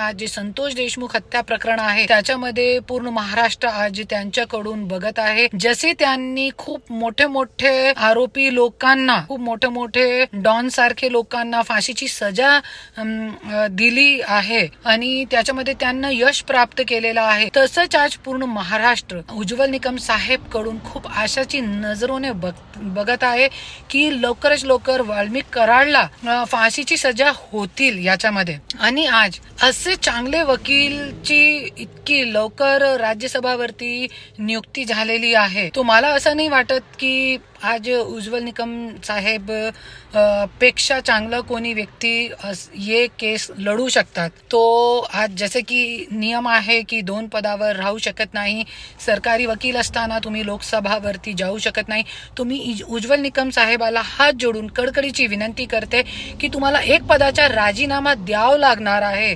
आज जे संतोष देशमुख हत्या प्रकरण आहे. त्याच्यामध्ये पूर्ण महाराष्ट्र आज त्यांच्याकडून बघत आहे. जसे त्यांनी खूप मोठे मोठे आरोपी लोकांना खूप मोठे मोठे डॉन सारखे लोकांना फाशीची सजा दिली आहे आणि त्याच्यामध्ये त्यांना यश प्राप्त केलेलं आहे. तसंच आज पूर्ण महाराष्ट्र उज्ज्वल निकम साहेबकडून खूप आशाची नजरोने बघ- बघत आहे की लवकरच लवकर वाल्मिक कराडला फाशीची सजा होतील याच्यामध्ये. आणि आज असे चांगले वकीलची इतकी लवकर राज्यसभावरती नियुक्ती झालेली आहे. तुम्हाला असं नाही वाटत की आज उज्ज्वल निकम साहेबपेक्षा चांगलं कोणी व्यक्ती ये केस लढू शकतात. तो आज जसे की नियम आहे की दोन पदावर राहू शकत नाही सरकारी वकील असताना तुम्ही लोकसभावरती जाऊ शकत नाही. तुम्ही इज- उज्ज्वल निकम साहेबाला हात जोडून कडकडीची विनंती करते की तुम्हाला एक पदाचा राजीनामा द्यावा लागणार आहे.